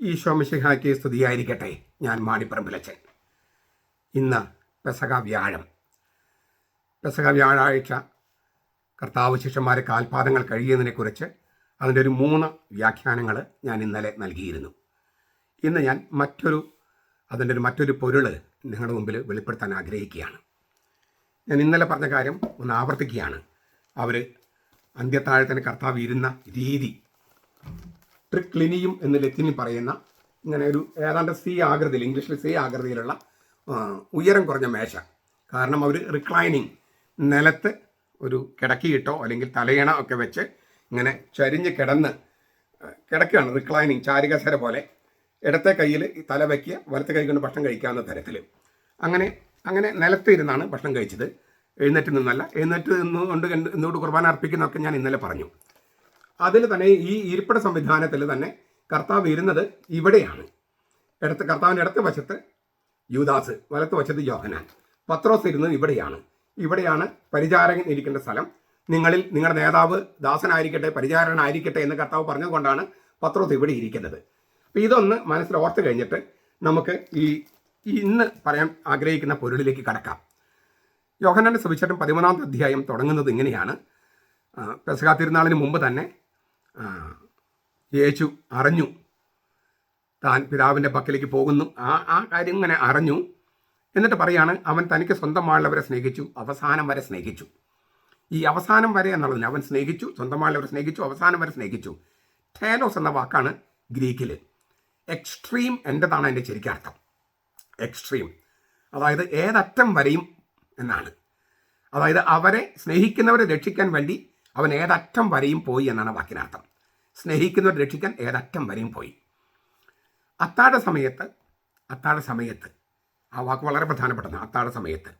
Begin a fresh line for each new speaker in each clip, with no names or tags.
ഈശോ മിശിഹായ്ക്ക് സ്തുതിയായിരിക്കട്ടെ. ഞാൻ മാണിപ്പറമ്പിലച്ചൻ ഇന്ന് പെസക വ്യാഴം. പെസക വ്യാഴാഴ്ച കർത്താവ് ശിഷ്യന്മാരെ കാൽപാദങ്ങൾ കഴിയുന്നതിനെക്കുറിച്ച് അതിന്റെ ഒരു മൂന്ന് വ്യാഖ്യാനങ്ങൾ ഞാൻ ഇന്നലെ നൽകിയിരുന്നു. ഇന്ന് ഞാൻ മറ്റൊരു അതിന്റെ ഒരു മറ്റൊരു പൊരുൾ നിങ്ങളുടെ മുമ്പിൽ വെളിപ്പെടുത്താൻ ആഗ്രഹിക്കുകയാണ്. ഞാൻ ഇന്നലെ പറഞ്ഞ കാര്യം ഒന്ന് ആവർത്തിക്കുകയാണ്. അവർ അന്ത്യത്താഴത്തിന് കർത്താവ് ഇരുന്ന രീതി ട്രിക്ലിനിയും എന്ന് ലത്തിനിൽ പറയുന്ന ഇങ്ങനെ ഒരു ഏതാണ്ട് സി ആകൃതിയിൽ ഇംഗ്ലീഷിൽ സി ആകൃതിയിലുള്ള ഉയരം കുറഞ്ഞ മേശ. കാരണം അവർ റിക്ലൈനിങ് നിലത്ത് ഒരു കിടക്കിയിട്ടോ അല്ലെങ്കിൽ തലയണ ഒക്കെ വെച്ച് ഇങ്ങനെ ചരിഞ്ഞ് കിടന്ന് കിടക്കുകയാണ് റിക്ലൈനിങ് ചാരികസര പോലെ. ഇടത്തെ കയ്യിൽ തല വയ്ക്കുക വലത്തെ കൈ കൊണ്ട് ഭക്ഷണം കഴിക്കാവുന്ന തരത്തിൽ അങ്ങനെ അങ്ങനെ നിലത്ത് ഇരുന്നാണ് ഭക്ഷണം കഴിച്ചത്. എഴുന്നേറ്റ് നിന്നല്ല. എഴുന്നേറ്റ് നിന്നുകൊണ്ട് എന്നോട് കുർബാന അർപ്പിക്കുന്നതൊക്കെ ഞാൻ ഇന്നലെ പറഞ്ഞു. അതിൽ തന്നെ ഈ ഇരിപ്പിട സംവിധാനത്തിൽ തന്നെ കർത്താവ് ഇരുന്നത് ഇവിടെയാണ്. ഇടത്ത് കർത്താവിന്റെ ഇടത്ത് വശത്ത് യൂദാസ് വലത്ത് വശത്ത് യോഹനാൻ പത്രോസ് ഇരുന്നത് ഇവിടെയാണ്. ഇവിടെയാണ് പരിചാരകൻ ഇരിക്കേണ്ട സ്ഥലം. നിങ്ങളിൽ നിങ്ങളുടെ നേതാവ് ദാസനായിരിക്കട്ടെ പരിചാരകനായിരിക്കട്ടെ എന്ന് കർത്താവ് പറഞ്ഞതുകൊണ്ടാണ് പത്രോസ് ഇവിടെ ഇരിക്കുന്നത്. അപ്പോൾ ഇതൊന്ന് മനസ്സിൽ ഓർത്ത് കഴിഞ്ഞിട്ട് നമുക്ക് ഈ ഇന്ന് പറയാൻ ആഗ്രഹിക്കുന്ന പൊരുളിലേക്ക് കടക്കാം. യോഹനാന്റെ സുവിശേഷം പതിമൂന്നാമത്തെ അധ്യായം തുടങ്ങുന്നത് ഇങ്ങനെയാണ്. പെസകാത്തിരുന്നാളിന് മുമ്പ് തന്നെ യേശു അറിഞ്ഞു. താൻ പിതാവിന്റെ പക്കലേക്ക് പോകുന്നു. ആ ആ കാര്യം ഇങ്ങനെ അറിഞ്ഞു. എന്നിട്ട് പറയാണ് അവൻ തനിക്ക് സ്വന്തമായുള്ളവരെ സ്നേഹിച്ചു അവസാനം വരെ സ്നേഹിച്ചു. ഈ അവസാനം വരെ എന്നുള്ളതിന് അവൻ സ്നേഹിച്ചു സ്വന്തമായുള്ളവരെ സ്നേഹിച്ചു അവസാനം വരെ സ്നേഹിച്ചു. ടേലോസ് എന്ന വാക്കാണ് ഗ്രീക്കിൽ എക്സ്ട്രീം എന്റെതാണ് എന്റെ ശരിക്കർത്ഥം? എക്സ്ട്രീം. അതായത് ഏതറ്റം വരെയും എന്നാണ്. അതായത് അവരെ സ്നേഹിക്കുന്നവരെ രക്ഷിക്കാൻ വേണ്ടി അവൻ ഏതറ്റം വരെയും പോയി എന്നാണ് വാക്കിനർത്ഥം. സ്നേഹിക്കുന്നവർ രക്ഷിക്കാൻ ഏതറ്റം വരെയും പോയി. അത്താഴ സമയത്ത് അത്താഴ സമയത്ത് ആ വാക്ക് വളരെ പ്രധാനപ്പെട്ടതാണ് അത്താഴ സമയത്ത്.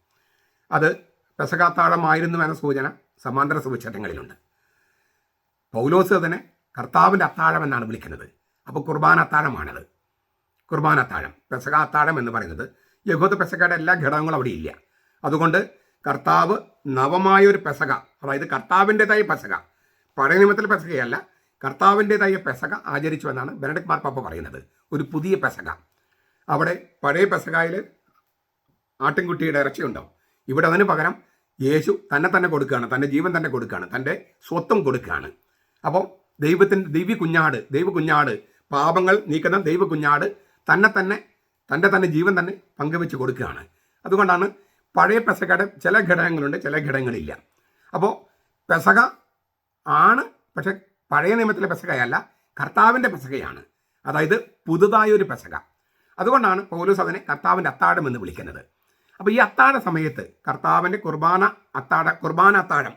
അത് പെസകാത്താഴമായിരുന്നു എന്ന സൂചന സമാന്തര സുവിശേഷങ്ങളിലുണ്ട്. പൗലോസ് അതിനെ കർത്താവിന്റെ അത്താഴം എന്നാണ് വിളിക്കുന്നത്. അപ്പോൾ കുർബാന അത്താഴമാണത്. കുർബാന അത്താഴം പെസക അത്താഴം എന്ന് പറയുന്നത് യഹൂദ പെസകയുടെ എല്ലാ ഘടകങ്ങളും അവിടെ ഇല്ല. അതുകൊണ്ട് കർത്താവ് നവമായ ഒരു പെസക. അതായത് കർത്താവിന്റെതായ പെസക. പഴയ നിയമത്തിലെ പെസകയല്ല കർത്താവിന്റെതായ പെസക ആചരിച്ചു എന്നാണ് ബെനഡിക് മാർപ്പാപ്പ പറയുന്നത്. ഒരു പുതിയ പെസക. അവിടെ പഴയ പെസകായിൽ ആട്ടിൻകുട്ടിയുടെ ഇറച്ചിയുണ്ടാവും. ഇവിടെ അതിന് പകരം യേശു തന്നെ തന്നെ കൊടുക്കുകയാണ് തന്റെ ജീവൻ തന്നെ കൊടുക്കുകയാണ് തന്റെ സ്വത്വം കൊടുക്കുകയാണ്. അപ്പോൾ ദൈവത്തിന്റെ ദൈവ കുഞ്ഞാട് ദൈവ കുഞ്ഞാട് പാപങ്ങൾ നീക്കുന്ന ദൈവ കുഞ്ഞാട് തന്നെ തന്നെ തന്റെ തന്നെ ജീവൻ തന്നെ പങ്കുവെച്ച് കൊടുക്കുകയാണ്. അതുകൊണ്ടാണ് പഴയ പെസകയുടെ ചില ഘടകങ്ങളുണ്ട് ചില ഘടകങ്ങളില്ല. അപ്പോൾ പെസക ആണ് പക്ഷെ പഴയ നിയമത്തിലെ പെസകയല്ല കർത്താവിന്റെ പെസകയാണ്. അതായത് പുതുതായ ഒരു പെസക. അതുകൊണ്ടാണ് പൗലോസ് അതിനെ കർത്താവിന്റെ അത്താഴം എന്ന് വിളിക്കുന്നത്. അപ്പോൾ ഈ അത്താഴ സമയത്ത് കർത്താവിന്റെ കുർബാന അത്താഴ കുർബാന അത്താഴം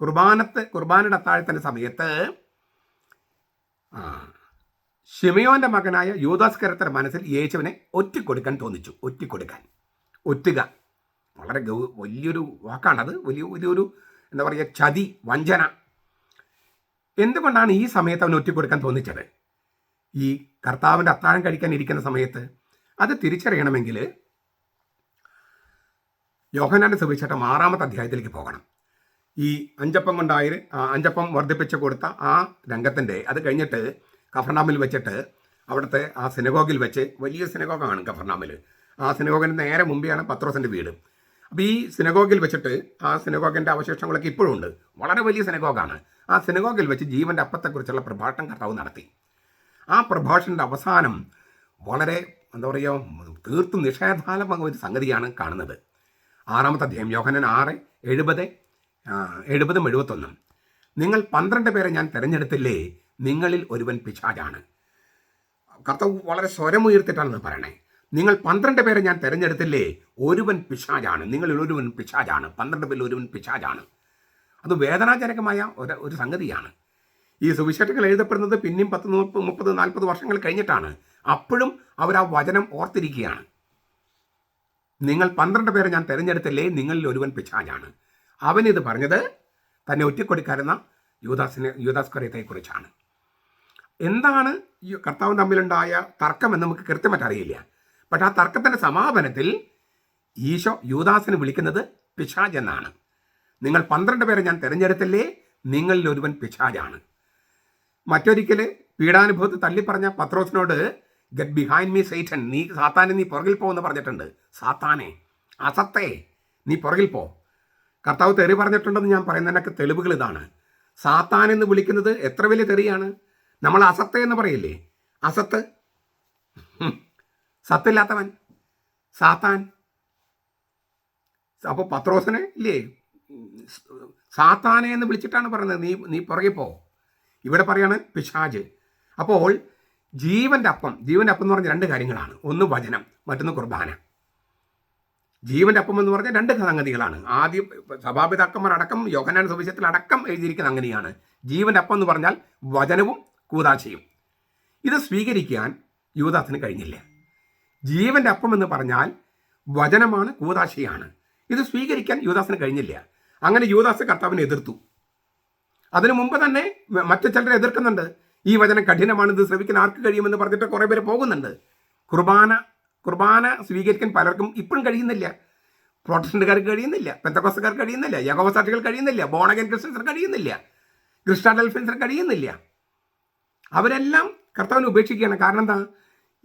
കുർബാനത്ത് കുർബാനയുടെ അത്താഴത്തിന്റെ സമയത്ത് ആ, ഷിമയോന്റെ മകനായ യൂദാസ്കരത്തിന്റെ മനസ്സിൽ യേശുവിനെ ഒറ്റിക്കൊടുക്കാൻ തോന്നിച്ചു ഒറ്റിക്കൊടുക്കാൻ ഒറ്റുക. വളരെ ഗൗ വലിയൊരു വാക്കാണത് വലിയ വലിയൊരു എന്താ പറയുക ചതി വഞ്ചന. എന്തുകൊണ്ടാണ് ഈ സമയത്ത് അവൻ ഒറ്റിക്കൊടുക്കാൻ തോന്നിച്ചത്? ഈ കർത്താവിന്റെ അത്താഴം കഴിക്കാൻ ഇരിക്കുന്ന സമയത്ത് അത് തിരിച്ചറിയണമെങ്കിൽ യോഹനാന്റെ സുവിശേഷം ആറാമത്തെ അധ്യായത്തിലേക്ക് പോകണം. ഈ അഞ്ചപ്പം കൊണ്ടായി അഞ്ചപ്പം വർദ്ധിപ്പിച്ച് കൊടുത്ത ആ രംഗത്തിന്റെ അത് കഴിഞ്ഞിട്ട് കഫർണാമിൽ വെച്ചിട്ട് അവിടുത്തെ ആ സിനഗോഗിൽ വെച്ച് വലിയ സിനഗോഗാണ് കഫർണാമിൽ ആ സിനഗോഗിന് നേരെ മുമ്പെയാണ് പത്രോസിന്റെ വീട്. അപ്പോൾ ഈ സിനഗോഗിൽ വെച്ചിട്ട് ആ സിനഗോഗിന്റെ അവശേഷങ്ങളൊക്കെ ഇപ്പോഴും ഉണ്ട്. വളരെ വലിയ സിനഗോഗാണ് ആ സിനഗോഗിൽ വെച്ച് ജീവന്റെ അപ്പത്തെക്കുറിച്ചുള്ള പ്രഭാഷണം കർത്താവ് നടത്തി. ആ പ്രഭാഷണന്റെ അവസാനം വളരെ എന്താ പറയുക തീർത്തും നിഷേധാത്മക ഒരു സംഗതിയാണ് കാണുന്നത്. ആറാമത്തെ അധ്യായം യോഹനൻ ആറ് എഴുപത് എഴുപതും എഴുപത്തൊന്നും. നിങ്ങൾ പന്ത്രണ്ട് പേരെ ഞാൻ തിരഞ്ഞെടുത്തില്ലേ? നിങ്ങളിൽ ഒരുവൻ പിശാചാണ്. കർത്താവ് വളരെ സ്വരമുയർത്തിട്ടാണ് ഇത് പറയണേ. നിങ്ങൾ പന്ത്രണ്ട് പേരെ ഞാൻ തിരഞ്ഞെടുത്തില്ലേ? ഒരുവൻ പിശാജാണ് നിങ്ങളിൽ ഒരുവൻ പിശാജാണ് പന്ത്രണ്ട് പേരിൽ ഒരുവൻ പിശാജാണ് അത് വേദനാജനകമായ ഒരു ഒരു സംഗതിയാണ്. ഈ സുവിശേഷങ്ങൾ എഴുതപ്പെടുന്നത് പിന്നെയും പത്ത് മുപ്പത് നാൽപ്പത് വർഷങ്ങൾ കഴിഞ്ഞിട്ടാണ്. അപ്പോഴും അവർ ആ വചനം ഓർത്തിരിക്കുകയാണ്. നിങ്ങൾ പന്ത്രണ്ട് പേരെ ഞാൻ തിരഞ്ഞെടുത്തില്ലേ? നിങ്ങളിൽ ഒരുവൻ പിശാചാണ്. അവനിത് പറഞ്ഞത് തന്നെ ഒറ്റക്കൊടുക്കാരുന്ന യൂദാസിനെ യൂദാസ്കറിയത്തെക്കുറിച്ചാണ്. എന്താണ് കർത്താവും തമ്മിലുണ്ടായ തർക്കം എന്ന് നമുക്ക് കൃത്യമായിട്ട് അറിയില്ല. പക്ഷെ ആ തർക്കത്തിന്റെ സമാപനത്തിൽ ഈശോ യൂദാസിന് വിളിക്കുന്നത് പിശാജ് എന്നാണ്. നിങ്ങൾ പന്ത്രണ്ട് പേരെ ഞാൻ തിരഞ്ഞെടുത്തില്ലേ? നിങ്ങളിൽ ഒരുവൻ പിശാജാണ് മറ്റൊരിക്കൽ പീഡാനുഭവത്തിൽ തള്ളിപ്പറഞ്ഞ പത്രോസിനോട് ഗെറ്റ് ബിഹൈൻഡ് മീ സൈറ്റൻ നീ സാത്താനെ നീ പുറകിൽ പോകുമെന്ന് പറഞ്ഞിട്ടുണ്ട്. സാത്താനെ അസത്തെ നീ പുറകിൽ പോ. കർത്താവ് തെറി പറഞ്ഞിട്ടുണ്ടെന്ന് ഞാൻ പറയുന്നതിനൊക്കെ തെളിവുകൾ ഇതാണ്. സാത്താൻ എന്ന് വിളിക്കുന്നത് എത്ര വലിയ തെറിയാണ്? നമ്മൾ അസത്തെ എന്ന് പറയില്ലേ? അസത്ത്. സത്തില്ലാത്തവൻ സാത്താൻ? അപ്പോൾ പത്രോസിനെ ഇല്ലേ? സാത്താനെ എന്ന് വിളിച്ചിട്ടാണ് പറയുന്നത്. നീ നീ പുറകെ പോ. ഇവിടെ പറയാണ് പിശാജ്. അപ്പോൾ ജീവന്റെ അപ്പം ജീവന്റെ അപ്പം എന്ന് പറഞ്ഞ രണ്ട് കാര്യങ്ങളാണ്. ഒന്ന് വചനം മറ്റൊന്ന് കുർബാന. ജീവന്റെ അപ്പം എന്ന് പറഞ്ഞ രണ്ട് സംഗതികളാണ്. ആദ്യം സഭാപിതാക്കന്മാർ അടക്കം യോഗനാൻ സുവിശേഷത്തിൽ അടക്കം എഴുതിയിരിക്കുന്ന അങ്ങനെയാണ് ജീവന്റെ അപ്പം എന്ന് പറഞ്ഞാൽ വചനവും കൂതാശയും. ഇത് സ്വീകരിക്കാൻ യുവദാസിന് കഴിഞ്ഞില്ല. ജീവന്റെ അപ്പം എന്ന് പറഞ്ഞാൽ വചനമാണ് കൂതാശയാണ്. ഇത് സ്വീകരിക്കാൻ യുവദാസിന് കഴിഞ്ഞില്ല. അങ്ങനെ യുവദാസ് കർത്താവിനെ എതിർത്തു. അതിനു മുമ്പ് തന്നെ മറ്റു ചിലരെ എതിർക്കുന്നുണ്ട്. ഈ വചനം കഠിനമാണ് ഇത് ശ്രമിക്കാൻ ആർക്ക് കഴിയുമെന്ന് പറഞ്ഞിട്ട് കുറേ പേര് പോകുന്നുണ്ട്. കുർബാന കുർബാന സ്വീകരിക്കാൻ പലർക്കും ഇപ്പോഴും കഴിയുന്നില്ല. പ്രൊട്ടസ്റ്റന്റുകാർക്ക് കഴിയുന്നില്ല പെന്തക്കോസ്തക്കാർക്ക് കഴിയുന്നില്ല യഗോസാക്ഷികൾ കഴിയുന്നില്ല ബോണഗൻ ക്രിസ്ത്യൻസിന് കഴിയുന്നില്ല ക്രിസ്റ്റാഡൽഫിൻസിന് കഴിയുന്നില്ല. അവരെല്ലാം കർത്താവിനെ ഉപേക്ഷിക്കുകയാണ്. കാരണം എന്താ?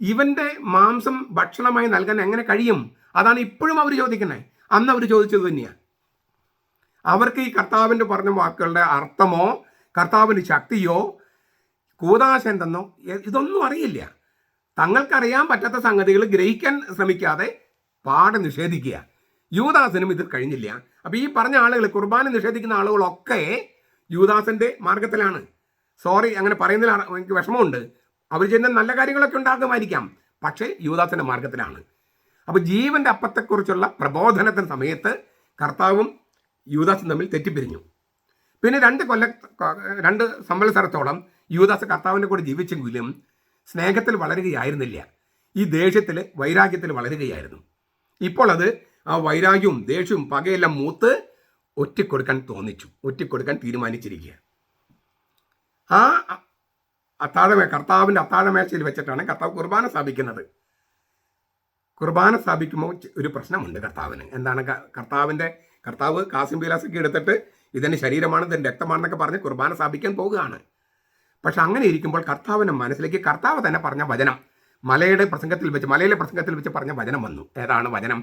ഇവന്റെ മാംസം ഭക്ഷണമായി നൽകാൻ എങ്ങനെ കഴിയും? അതാണ് ഇപ്പോഴും അവർ ചോദിക്കുന്നത് അന്ന് അവർ ചോദിച്ചത് തന്നെയാണ് അവർക്ക് ഈ കർത്താവിന്റെ പറഞ്ഞ വാക്കുകളുടെ അർത്ഥമോ കർത്താവിന്റെ ശക്തിയോ കൂതാശ എന്തെന്നോ ഇതൊന്നും അറിയില്ല. തങ്ങൾക്കറിയാൻ പറ്റാത്ത സംഗതികൾ ഗ്രഹിക്കാൻ ശ്രമിക്കാതെ പാടെ നിഷേധിക്കുക. യൂദാസിനും ഇത് കഴിഞ്ഞില്ല. അപ്പോൾ ഈ പറഞ്ഞ ആളുകൾ കുർബാന നിഷേധിക്കുന്ന ആളുകളൊക്കെ യൂദാസിന്റെ മാർഗത്തിലാണ്. സോറി അങ്ങനെ പറയുന്നതിൽ എനിക്ക് വിഷമമുണ്ട്. അവർ ചെയ്യുന്ന നല്ല കാര്യങ്ങളൊക്കെ ഉണ്ടാകുമായിരിക്കാം. പക്ഷേ യൂദാസിന്റെ മാർഗത്തിലാണ്. അപ്പോൾ ജീവന്റെ അപ്പത്തെക്കുറിച്ചുള്ള പ്രബോധനത്തിന് സമയത്ത് കർത്താവും യൂദാസും തമ്മിൽ തെറ്റിപ്പിരിഞ്ഞു. പിന്നെ രണ്ട് കൊല്ല രണ്ട് സംവത്സരത്തോളം യൂദാസ് കർത്താവിന്റെ കൂടെ ജീവിച്ചെങ്കിലും സ്നേഹത്തിൽ വളരുകയായിരുന്നില്ല. ഈ ദേഷ്യത്തിൽ വൈരാഗ്യത്തിൽ വളരുകയായിരുന്നു. ഇപ്പോൾ അത് ആ വൈരാഗ്യവും ദേഷ്യവും പകയെല്ലാം മൂത്ത് ഒറ്റിക്കൊടുക്കാൻ തോന്നിച്ചു. ഒറ്റിക്കൊടുക്കാൻ തീരുമാനിച്ചിരിക്കുക ആ അത്താഴമേ കർത്താവിന്റെ അത്താഴമേശയിൽ വെച്ചിട്ടാണ് കർത്താവ് കുർബാന സ്ഥാപിക്കുന്നത്. കുർബാന സ്ഥാപിക്കുമ്പോൾ ഒരു പ്രശ്നമുണ്ട് കർത്താവിന്. എന്താണ് കർത്താവിന്റെ കർത്താവ് കാസിം ബിലാസൊക്കെ എടുത്തിട്ട് ഇതിന്റെ ശരീരമാണ് ഇതിന്റെ രക്തമാണെന്നൊക്കെ പറഞ്ഞ് കുർബാന സ്ഥാപിക്കാൻ പോവുകയാണ് പക്ഷെ അങ്ങനെ ഇരിക്കുമ്പോൾ കർത്താവിന്റെ മനസ്സിലേക്ക് കർത്താവ് തന്നെ പറഞ്ഞ വചനം മലയുടെ പ്രസംഗത്തിൽ വെച്ച് മലയിലെ പ്രസംഗത്തിൽ വെച്ച് പറഞ്ഞ വചനം വന്നു. ഏതാണ് വചനം?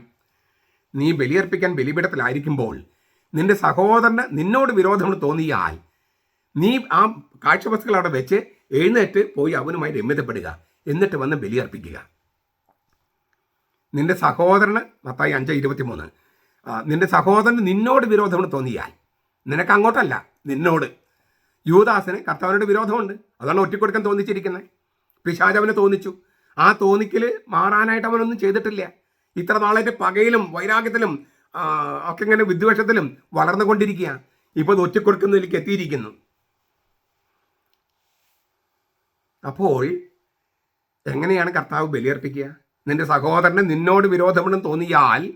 നീ ബലിയർപ്പിക്കാൻ ബലിപീഠത്തിലായിരിക്കുമ്പോൾ നിന്റെ സഹോദരന് നിന്നോട് വിരോധം തോന്നിയാൽ നീ ആ കാഴ്ചവസ്തുക്കൾ അവിടെ വെച്ച് എഴുന്നേറ്റ് പോയി അവനുമായി രമ്യതപ്പെടുക. എന്നിട്ട് വന്ന് ബലിയർപ്പിക്കുക നിന്റെ സഹോദരന് മത്തായി അഞ്ച് ഇരുപത്തിമൂന്ന്. നിന്റെ സഹോദരന് നിന്നോട് വിരോധമെന്ന് തോന്നിയാൽ നിനക്ക് അങ്ങോട്ടല്ല നിന്നോട്. യുവദാസന് കർത്താവിനോട് വിരോധമുണ്ട്. അതാണ് ഒറ്റിക്കൊടുക്കാൻ തോന്നിച്ചിരിക്കുന്നത്. പിശാജ് അവന് തോന്നിച്ചു. ആ തോന്നിക്കൽ മാറാനായിട്ട് അവനൊന്നും ചെയ്തിട്ടില്ല. ഇത്ര നാളായിട്ട് പകയിലും വൈരാഗ്യത്തിലും ഒക്കെ ഇങ്ങനെ വിദ്വേഷത്തിലും വളർന്നുകൊണ്ടിരിക്കുകയാണ്. ഇപ്പോൾ ഇത് ഒറ്റക്കൊടുക്കുന്നതിലേക്ക് എത്തിയിരിക്കുന്നു. അപ്പോൾ എങ്ങനെയാണ് കർത്താവ് ബലിയർപ്പിക്കുക? നിന്റെ സഹോദരന് നിന്നോട് വിരോധമുണ്ടെന്ന് തോന്നിയാൽ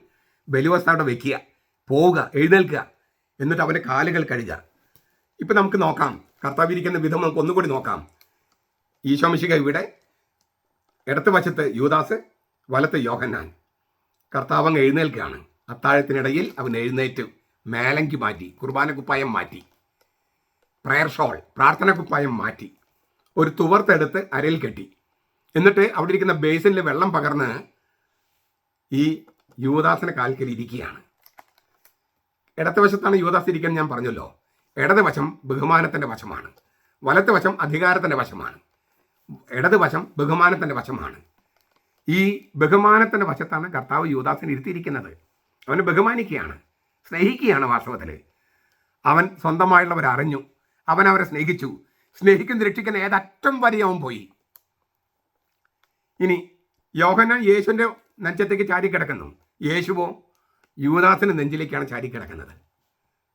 ബലിവസ്തു അവിടെ വെക്കുക പോവുക എഴുന്നേൽക്കുക എന്നിട്ട് അവന്റെ കാലുകൾ കഴുകുക. ഇപ്പം നമുക്ക് നോക്കാം. കർത്താവ് ഇരിക്കുന്ന വിധം നമുക്ക് ഒന്നുകൂടി നോക്കാം. ഈശോമിശിക ഇവിടെ ഇടത്ത് വശത്ത് യൂദാസ് വലത്ത് യോഹന്നാൻ. കർത്താവ് അങ്ങ് എഴുന്നേൽക്കുകയാണ്. അത്താഴത്തിനിടയിൽ അവൻ എഴുന്നേറ്റ് മേലങ്കി മാറ്റി കുർബാന കുപ്പായം മാറ്റി പ്രയർ ഷോൾ പ്രാർത്ഥന കുപ്പായം മാറ്റി. ഒരു തുവർത്തെടുത്ത് അരയിൽ കെട്ടി. എന്നിട്ട് അവിടെ ഇരിക്കുന്ന ബേസിനിൽ വെള്ളം പകർന്ന് ഈ യുവദാസിന്റെ കാൽക്കൽ ഇരിക്കുകയാണ്. ഇടത്തെ വശത്താണ് യുവദാസ് ഇരിക്കാൻ ഞാൻ പറഞ്ഞല്ലോ. ഇടത് വശം ബഹുമാനത്തിന്റെ വശമാണ്. വലത്തെ വശം അധികാരത്തിന്റെ വശമാണ്. ഇടത് വശം ബഹുമാനത്തിന്റെ വശമാണ്. ഈ ബഹുമാനത്തിന്റെ വശത്താണ് കർത്താവ് യുവദാസിനെ ഇരുത്തിയിരിക്കുന്നത്. അവന് ബഹുമാനിക്കുകയാണ്. സ്നേഹിക്കുകയാണ് വാസ്തവത്തിൽ അവൻ സ്വന്തമായുള്ളവരെ അറിഞ്ഞു അവൻ അവരെ സ്നേഹിച്ചു. സ്നേഹിക്കുന്ന രക്ഷിക്കുന്ന ഏതറ്റം വരെ അവൻ പോയി. ഇനി യോഹന യേശുവിന്റെ നെഞ്ചത്തേക്ക് ചാരിക്കിടക്കുന്നു. യേശുവോ യൂദാസിന്റെ നെഞ്ചിലേക്കാണ് ചാരിക്കിടക്കുന്നത്.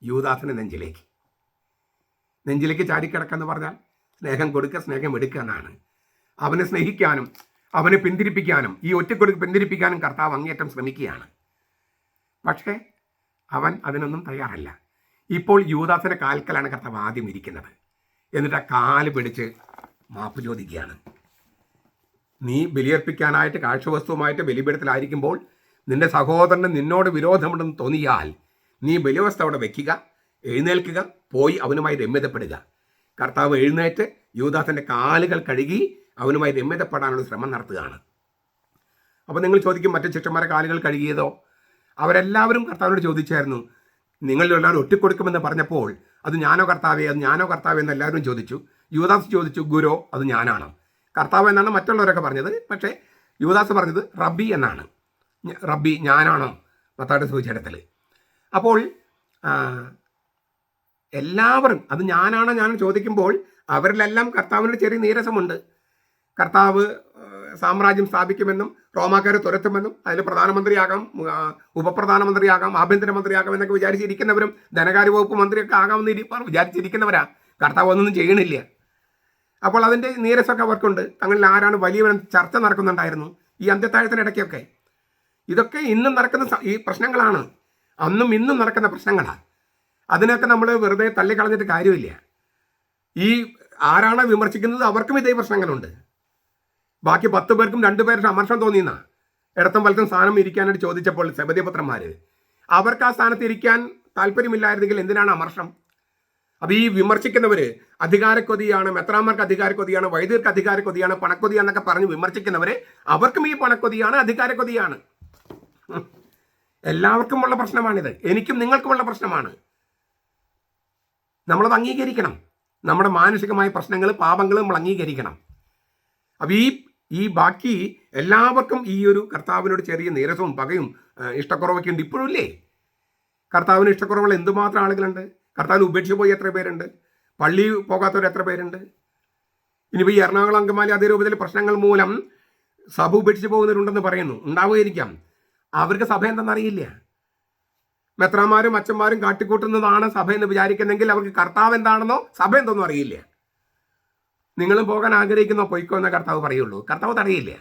യൂദാസിന്റെ നെഞ്ചിലേക്ക്. നെഞ്ചിലേക്ക് ചാരിക്കിടക്കുക പറഞ്ഞാൽ സ്നേഹം കൊടുക്കുക സ്നേഹം എടുക്കുക എന്നാണ്. അവനെ സ്നേഹിക്കാനും അവനെ പിന്തിരിപ്പിക്കാനും ഈ ഒറ്റക്കൊടുക്ക് പിന്തിരിപ്പിക്കാനും കർത്താവ് അങ്ങേറ്റം ശ്രമിക്കുകയാണ്. പക്ഷേ അവൻ അതിനൊന്നും തയ്യാറല്ല. ഇപ്പോൾ യൂദാസിന്റെ കാൽക്കലാണ് കർത്താവ് ആദ്യം ഇരിക്കുന്നത്. എന്നിട്ട് ആ കാൽ പിടിച്ച് മാപ്പ് ചോദിക്കുകയാണ്. നീ ബലിയർപ്പിക്കാനായിട്ട് കാഴ്ചവസ്തുവുമായിട്ട് ബലിപീഠത്തിലായിരിക്കുമ്പോൾ നിന്റെ സഹോദരന് നിന്നോട് വിരോധമുണ്ടെന്ന് തോന്നിയാൽ നീ ബലിവസ്തു അവിടെ വെക്കുക എഴുന്നേൽക്കുക പോയി അവനുമായി രമ്യതപ്പെടുക. കർത്താവ് എഴുന്നേറ്റ് യൂദാസിന്റെ കാലുകൾ കഴുകി അവനുമായി രമ്യതപ്പെടാനുള്ള ശ്രമം നടത്തുകയാണ്. അപ്പോൾ നിങ്ങൾ ചോദിക്കും മറ്റു ശിഷ്യന്മാരെ കാലുകൾ കഴുകിയതോ? അവരെല്ലാവരും കർത്താവിനോട് ചോദിച്ചായിരുന്നു നിങ്ങളിലെല്ലാവരും ഒട്ടിക്കൊടുക്കുമെന്ന് പറഞ്ഞപ്പോൾ അത് ഞാനോ കർത്താവേ അത് ഞാനോ കർത്താവേ എന്ന് എല്ലാവരും ചോദിച്ചു. യുവദാസ് ചോദിച്ചു ഗുരോ അത് ഞാനാണ്? കർത്താവ് എന്നാണ് മറ്റുള്ളവരൊക്കെ പറഞ്ഞത്. പക്ഷേ യുവദാസ് പറഞ്ഞത് റബ്ബി എന്നാണ്. റബ്ബി ഞാനാണ്? മത്താട് സൂചിച്ചിടത്തിൽ അപ്പോൾ എല്ലാവരും അത് ഞാനാണോ ഞാൻ ചോദിക്കുമ്പോൾ അവരിലെല്ലാം കർത്താവിനൊരു ചെറിയ നീരസമുണ്ട്. കർത്താവ് സാമ്രാജ്യം സ്ഥാപിക്കുമെന്നും റോമാക്കാരെ തുരത്തുമെന്നും അതിൽ പ്രധാനമന്ത്രിയാകാം ഉപപ്രധാനമന്ത്രിയാകാം ആഭ്യന്തരമന്ത്രിയാകാം എന്നൊക്കെ വിചാരിച്ചിരിക്കുന്നവരും ധനകാര്യ വകുപ്പ് മന്ത്രിയൊക്കെ ആകാമെന്ന് വിചാരിച്ചിരിക്കുന്നവരാ. കർത്താവ് ഒന്നും ചെയ്യണില്ല. അപ്പോൾ അതിന്റെ നീരസമൊക്കെ അവർക്കുണ്ട്. തങ്ങളിൽ ആരാണ് വലിയവൻ ചർച്ച നടക്കുന്നുണ്ടായിരുന്നു. ഈ അന്ത്യത്താഴത്തിനിടയ്ക്കൊക്കെ ഇതൊക്കെ ഇന്നും നടക്കുന്ന ഈ പ്രശ്നങ്ങളാണ്. അന്നും ഇന്നും നടക്കുന്ന പ്രശ്നങ്ങളാണ് അതിനൊക്കെ നമ്മൾ വെറുതെ തള്ളിക്കളഞ്ഞിട്ട് കാര്യമില്ല. ഈ ആരാണ് വിമർശിക്കുന്നത് അവർക്കും ഇതേ പ്രശ്നങ്ങളുണ്ട്. ബാക്കി പത്ത് പേർക്കും രണ്ടു പേരുടെ അമർഷം തോന്നിയെന്ന? ഇടത്തും വലത്തും സ്ഥാനം ഇരിക്കാനായിട്ട് ചോദിച്ചപ്പോൾ സെബദ്യപുത്രന്മാര് അവർക്ക് ആ സ്ഥാനത്ത് ഇരിക്കാൻ താല്പര്യമില്ലായിരുന്നെങ്കിൽ എന്തിനാണ് അമർഷം? അപ്പൊ ഈ വിമർശിക്കുന്നവര് അധികാരക്കൊതിയാണ് മെത്രാമാർക്ക് അധികാരക്കൊതിയാണ് വൈദ്യർക്ക് അധികാരക്കൊതിയാണ് പണക്കൊതിയാണെന്നൊക്കെ പറഞ്ഞ് വിമർശിക്കുന്നവര് അവർക്കും ഈ പണക്കൊതിയാണ് അധികാരക്കൊതിയാണ്. എല്ലാവർക്കുമുള്ള പ്രശ്നമാണിത്. എനിക്കും നിങ്ങൾക്കുമുള്ള പ്രശ്നമാണ്. നമ്മളത് അംഗീകരിക്കണം. നമ്മുടെ മാനസികമായ പ്രശ്നങ്ങൾ പാപങ്ങൾ നമ്മൾ അംഗീകരിക്കണം. അപ്പം ഈ ഈ ബാക്കി എല്ലാവർക്കും ഈ ഒരു കർത്താവിനോട് ചെറിയ നീരസവും പകയും ഇഷ്ടക്കുറവൊക്കെ ഉണ്ട് ഇപ്പോഴും ഇല്ലേ? കർത്താവിന് ഇഷ്ടക്കുറവുള്ള എന്തുമാത്രം ആളുകളുണ്ട്? കർത്താവിന് ഉപേക്ഷിച്ച് പോയി എത്ര പേരുണ്ട്? പള്ളി പോകാത്തവർ എത്ര പേരുണ്ട്? ഇനിയിപ്പോൾ ഈ എറണാകുളം അങ്കമാലി അതേ രൂപത്തിൽ പ്രശ്നങ്ങൾ മൂലം സഭ ഉപേക്ഷിച്ച് പോകുന്നവരുണ്ടെന്ന് പറയുന്നു. ഉണ്ടാവുകയായിരിക്കാം അവർക്ക് സഭ എന്തെന്നറിയില്ല മെത്രാമാരും അച്ഛന്മാരും കാട്ടിക്കൂട്ടുന്നതാണ് സഭ എന്ന് വിചാരിക്കുന്നെങ്കിൽ അവർക്ക് കർത്താവ് എന്താണെന്നോ സഭ എന്തെന്നോ അറിയില്ല. നിങ്ങളും പോകാൻ ആഗ്രഹിക്കുന്ന പൊയ്ക്കോ എന്ന കർത്താവ് പറയുള്ളൂ. കർത്താവ് തടയില്ല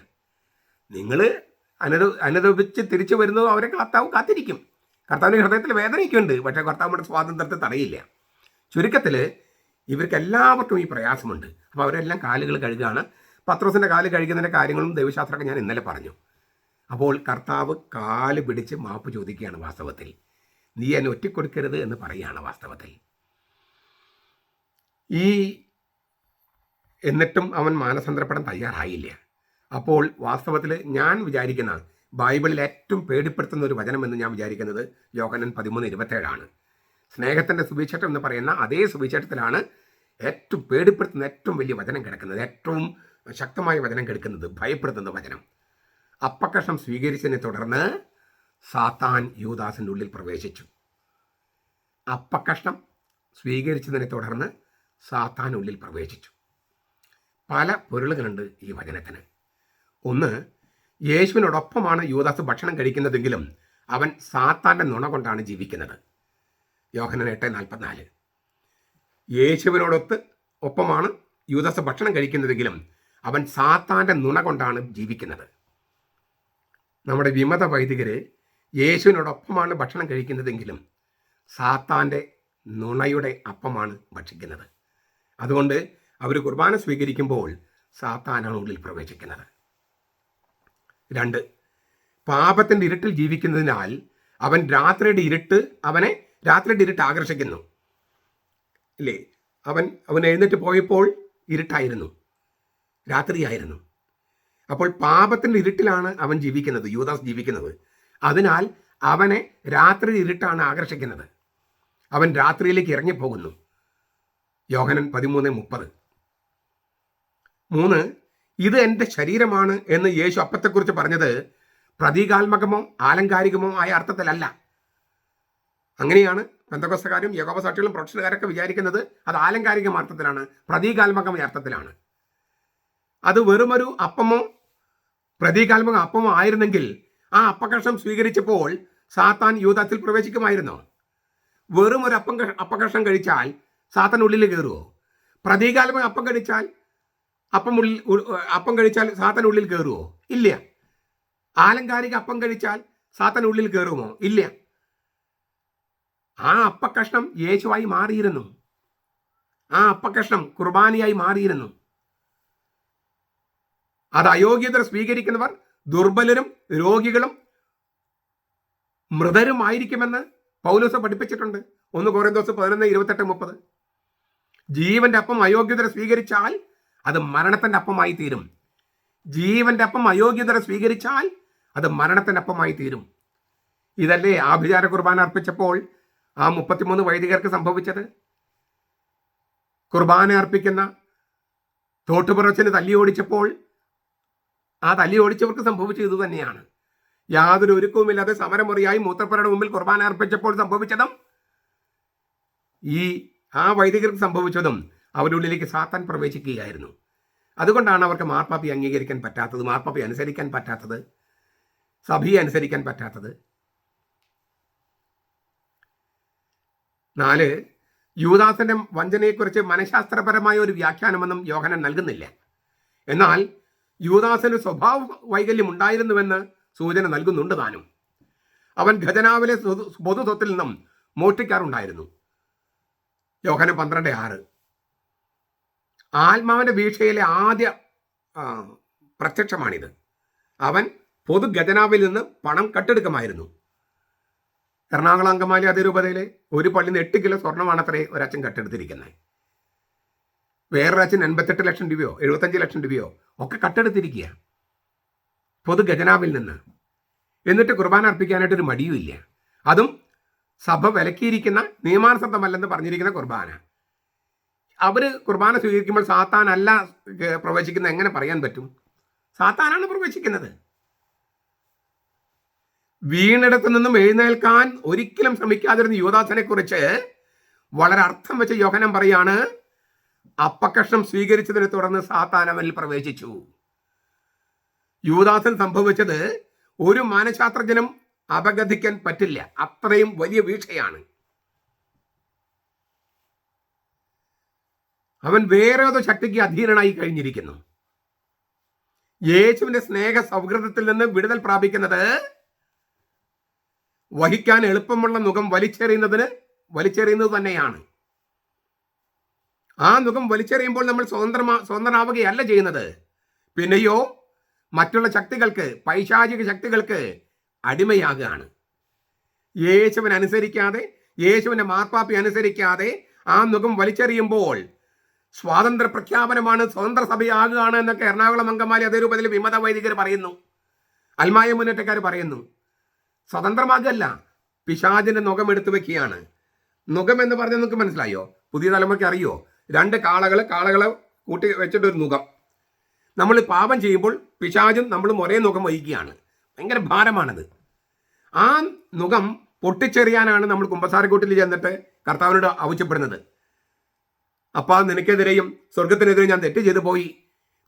നിങ്ങൾ അനുദ അനുദപിച്ച് തിരിച്ചു വരുന്നത് അവരെ കർത്താവ് കാത്തിരിക്കും. കർത്താവിന്റെ ഹൃദയത്തിൽ വേദനയ്ക്കുണ്ട് പക്ഷേ കർത്താവിന്റെ സ്വാതന്ത്ര്യത്തെ തടയില്ല. ചുരുക്കത്തിൽ ഇവർക്ക് എല്ലാവർക്കും ഈ പ്രയാസമുണ്ട്. അപ്പോൾ അവരെല്ലാം കാലുകൾ കഴുകുകയാണ് പത്രോസിന്റെ കാൽ കഴുകുന്നതിന്റെ കാര്യങ്ങളും ദൈവശാസ്ത്രമൊക്കെ ഞാൻ ഇന്നലെ പറഞ്ഞു. അപ്പോൾ കർത്താവ് കാൽ പിടിച്ച് മാപ്പ് ചോദിക്കുകയാണ് വാസ്തവത്തിൽ. നീ എന്നെ ഒറ്റക്കൊടുക്കരുത് എന്ന് പറയുകയാണ് വാസ്തവത്തിൽ. ഈ എന്നിട്ടും അവൻ മാനസാന്തരപ്പെടാൻ തയ്യാറായില്ല. അപ്പോൾ വാസ്തവത്തിൽ ഞാൻ വിചാരിക്കുന്ന ബൈബിളിൽ ഏറ്റവും പേടിപ്പെടുത്തുന്ന ഒരു വചനം എന്ന് ഞാൻ വിചാരിക്കുന്നത് യോഹനൻ പതിമൂന്ന് ഇരുപത്തേഴാണ്. സ്നേഹത്തിന്റെ സുവിശേഷം എന്ന് പറയുന്ന അതേ സുവിശേഷത്തിലാണ് ഏറ്റവും പേടിപ്പെടുത്തുന്ന ഏറ്റവും വലിയ വചനം കിടക്കുന്നത് ഏറ്റവും ശക്തമായ വചനം കിടക്കുന്നത് ഭയപ്പെടുത്തുന്ന വചനം. അപ്പക്കഷം സ്വീകരിച്ചതിനെ തുടർന്ന് സാത്താൻ യൂദാസിന്റെ ഉള്ളിൽ പ്രവേശിച്ചു. അപ്പക്കഷ്ണം സ്വീകരിച്ചതിനെ തുടർന്ന് സാത്താൻ ഉള്ളിൽ പ്രവേശിച്ചു. പല പൊരുളുകളുണ്ട് ഈ വചനത്തിന്. ഒന്ന് യേശുവിനോടൊപ്പമാണ് യൂദാസ് ഭക്ഷണം കഴിക്കുന്നതെങ്കിലും അവൻ സാത്താന്റെ നുണ കൊണ്ടാണ് ജീവിക്കുന്നത്. യോഹനൻ എട്ട് നാൽപ്പത്തിനാല്. യേശുവിനോടൊത്ത് ഒപ്പമാണ് യൂദാസ് ഭക്ഷണം കഴിക്കുന്നതെങ്കിലും അവൻ സാത്താന്റെ നുണ കൊണ്ടാണ് ജീവിക്കുന്നത്. നമ്മുടെ വിമത വൈദികരെ യേശുവിനോടൊപ്പമാണ് ഭക്ഷണം കഴിക്കുന്നതെങ്കിലും സാത്താന്റെ നുണയുടെ അപ്പമാണ് ഭക്ഷിക്കുന്നത്. അതുകൊണ്ട് അവർ കുർബാന സ്വീകരിക്കുമ്പോൾ സാത്താനാണ് ഉള്ളിൽ പ്രവേശിക്കുന്നത്. രണ്ട് പാപത്തിന്റെ ഇരുട്ടിൽ ജീവിക്കുന്നതിനാൽ അവൻ രാത്രിയുടെ ഇരുട്ട് അവനെ രാത്രിയുടെ ഇരുട്ട് ആകർഷിക്കുന്നു. ഇല്ലേ അവൻ അവൻ എഴുന്നേറ്റ് പോയപ്പോൾ ഇരുട്ടായിരുന്നു. രാത്രിയായിരുന്നു. അപ്പോൾ പാപത്തിന്റെ ഇരുട്ടിലാണ് അവൻ ജീവിക്കുന്നത് യൂദാസ് ജീവിക്കുന്നത്. അതിനാൽ അവനെ രാത്രി ഇരുട്ടാണ് ആകർഷിക്കുന്നത്. അവൻ രാത്രിയിലേക്ക് ഇറങ്ങിപ്പോകുന്നു. യോഹനൻ പതിമൂന്ന് മുപ്പത്. മൂന്ന് ഇത് എന്റെ ശരീരമാണ് എന്ന് യേശു അപ്പത്തെക്കുറിച്ച് പറഞ്ഞത് പ്രതീകാത്മകമോ ആലങ്കാരികമോ ആയ അർത്ഥത്തിലല്ല. അങ്ങനെയാണ് ബന്ധകോസ്തകാരും യോഗോപ സാക്ഷികളും പ്രൊഫഷനുകാരൊക്കെ വിചാരിക്കുന്നത് അത് ആലങ്കാരിക അർത്ഥത്തിലാണ് പ്രതീകാത്മകമായ അർത്ഥത്തിലാണ്. അത് വെറുമൊരു അപ്പമോ പ്രതീകാത്മക അപ്പമോ ആയിരുന്നെങ്കിൽ ആ അപ്പകർഷം സ്വീകരിച്ചപ്പോൾ സാത്താൻ യൂതത്തിൽ പ്രവേശിക്കുമായിരുന്നോ? വെറും ഒരു അപ്പം അപ്പകർഷം കഴിച്ചാൽ സാത്താൻ ഉള്ളിൽ കയറുമോ പ്രതീകാത്മക അപ്പം കഴിച്ചാൽ അപ്പം ഉള്ളിൽ അപ്പം കഴിച്ചാൽ സാത്തൻ ഉള്ളിൽ കയറുമോ ഇല്ല. ആലങ്കാരിക അപ്പം കഴിച്ചാൽ സാത്തൻ ഉള്ളിൽ കയറുമോ ഇല്ല. ആ അപ്പക്കഷ്ണം യേശുവായി മാറിയിരുന്നു. ആ അപ്പക്കഷ്ണം കുർബാനയായി മാറിയിരുന്നു. അത് അയോഗ്യത സ്വീകരിക്കുന്നവർ ദുർബലരും രോഗികളും മൃതരുമായിരിക്കുമെന്ന് പൗലോസ് പഠിപ്പിച്ചിട്ടുണ്ട്. ഒന്ന് കുറേ ദിവസം പതിനൊന്ന് ഇരുപത്തെട്ട് മുപ്പത്. ജീവന്റെ അപ്പം അയോഗ്യത സ്വീകരിച്ചാൽ അത് മരണത്തിന്റെ അപ്പമായി തീരും. ജീവന്റെ അപ്പം അയോഗ്യതരെ സ്വീകരിച്ചാൽ അത് മരണത്തിന്റെ അപ്പമായി തീരും. ഇതല്ലേ ആഭിചാര കുർബാന അർപ്പിച്ചപ്പോൾ ആ മുപ്പത്തിമൂന്ന് വൈദികർക്ക് സംഭവിച്ചത്? കുർബാന അർപ്പിക്കുന്ന തോട്ടുപുറച്ചിന് തല്ലി ഓടിച്ചപ്പോൾ ആ തല്ലി ഓടിച്ചവർക്ക് സംഭവിച്ചത് ഇത് തന്നെയാണ്. യാതൊരു ഒരുക്കവുമില്ലാതെ സമരമുറിയായി മൂത്രപ്പുരയുടെ മുമ്പിൽ കുർബാന അർപ്പിച്ചപ്പോൾ സംഭവിച്ചതും ഈ ആ വൈദികർക്ക് സംഭവിച്ചതും അവരുടെ ഉള്ളിലേക്ക് സാത്താൻ പ്രവേശിക്കുകയായിരുന്നു. അതുകൊണ്ടാണ് അവർക്ക് മാർപ്പാപ്പി അംഗീകരിക്കാൻ പറ്റാത്തത് മാർപ്പാപ്പി അനുസരിക്കാൻ പറ്റാത്തത് സഭയെ അനുസരിക്കാൻ പറ്റാത്തത്. നാല് യൂദാസിന്റെ വഞ്ചനയെക്കുറിച്ച് മനഃശാസ്ത്രപരമായ ഒരു വ്യാഖ്യാനമൊന്നും യോഹനൻ നൽകുന്നില്ല. എന്നാൽ യൂദാസിന് സ്വഭാവ വൈകല്യം ഉണ്ടായിരുന്നുവെന്ന് സൂചന നൽകുന്നുണ്ട് താനും. അവൻ ഖജനാവിലെ പൊതുസ്വത്തിൽ നിന്നും മോഷ്ടിക്കാറുണ്ടായിരുന്നു. യോഹനം പന്ത്രണ്ട് ആറ്. ആത്മാവിന്റെ വീഴ്ചയിലെ ആദ്യ പ്രത്യക്ഷമാണിത്. അവൻ പൊതു ഖജനാവിൽ നിന്ന് പണം കട്ടെടുക്കുമായിരുന്നു. എറണാകുളം അങ്കമാലി അതിരൂപതയിലെ ഒരു പള്ളിയിൽ നിന്ന് എട്ട് കിലോ സ്വർണമാണത്രേ ഒരച്ഛൻ കട്ടെടുത്തിരിക്കുന്നത്. വേറൊരച്ഛൻ എൺപത്തെട്ട് ലക്ഷം രൂപയോ എഴുപത്തഞ്ച് ലക്ഷം രൂപയോ ഒക്കെ കട്ടെടുത്തിരിക്കുക പൊതു ഖജനാവിൽ നിന്ന്. എന്നിട്ട് കുർബാന അർപ്പിക്കാനായിട്ട് ഒരു മടിയുമില്ല. അതും സഭ വിലക്കിയിരിക്കുന്ന നിയമാനുസൃതമല്ലെന്ന് പറഞ്ഞിരിക്കുന്ന കുർബാന. അവർ കുർബാന സ്വീകരിക്കുമ്പോൾ സാത്താൻ അല്ല പ്രവേശിക്കുന്നത് എങ്ങനെ പറയാൻ പറ്റും? സാത്താനാണ് പ്രവേശിക്കുന്നത് വീണിടത്തു നിന്നും എഴുന്നേൽക്കാൻ ഒരിക്കലും ശ്രമിക്കാതിരുന്ന യുവദാസനെ കുറിച്ച് വളരെ അർത്ഥം വെച്ച യോഹനം പറയാണ് അപ്പകഷ്ണം സ്വീകരിച്ചതിനെ തുടർന്ന് സാത്താൻ അവനിൽ പ്രവേശിച്ചു. യുവദാസൻ സംഭവിച്ചത് ഒരു മാനശാസ്ത്രജ്ഞനും അപഗതിക്കാൻ പറ്റില്ല. അത്രയും വലിയ വീഴ്ചയാണ്. അവൻ വേറെ ഏതോ ശക്തിക്ക് അധീനനായി കഴിഞ്ഞിരിക്കുന്നു. യേശുവിന്റെ സ്നേഹ സൗഹൃദത്തിൽ നിന്ന് വിടുതൽ പ്രാപിക്കുന്നത് വഹിക്കാൻ എളുപ്പമുള്ള മുഖം വലിച്ചെറിയുന്നതിന് വലിച്ചെറിയുന്നത് തന്നെയാണ്. ആ മുഖം വലിച്ചെറിയുമ്പോൾ നമ്മൾ സ്വതന്ത്രമാ സ്വതന്ത്രനാവുകയല്ല ചെയ്യുന്നത്. പിന്നെയോ മറ്റുള്ള ശക്തികൾക്ക് പൈശാചിക ശക്തികൾക്ക് അടിമയാകുകയാണ് യേശുവിനെ അനുസരിക്കാതെ മാർപ്പാപ്പി അനുസരിക്കാതെ ആ മുഖം വലിച്ചെറിയുമ്പോൾ സ്വാതന്ത്ര്യ പ്രഖ്യാപനമാണ് സ്വതന്ത്ര സഭയാകുകയാണ് എന്നൊക്കെ എറണാകുളം അങ്കമാലി അതേ രൂപത്തിൽ വിമത വൈദികർ പറയുന്നു. അൽമായ മുന്നേറ്റക്കാർ പറയുന്നു. സ്വതന്ത്രമാകല്ല പിശാചിന്റെ നുഖം എടുത്തു വെക്കുകയാണ്. നുഖം എന്ന് പറഞ്ഞാൽ നിങ്ങൾക്ക് മനസ്സിലായോ? പുതിയ തലമുറയ്ക്ക് അറിയോ? രണ്ട് കാളകൾ കാളകളെ കൂട്ടി വെച്ചിട്ട് ഒരു നുഖം. നമ്മൾ പാപം ചെയ്യുമ്പോൾ പിശാചും നമ്മളും ഒരേ നുഖം വഹിക്കുകയാണ്. ഭയങ്കര ഭാരമാണത്. ആ നുഖം പൊട്ടിച്ചെറിയാനാണ് നമ്മൾ കുമ്പസാരക്കൂട്ടിൽ ചെന്നിട്ട് കർത്താവിനോട് ആവശ്യപ്പെടുന്നത്. അപ്പാ നിനക്കെതിരെയും സ്വർഗത്തിനെതിരെ ഞാൻ തെറ്റ് ചെയ്തു പോയി.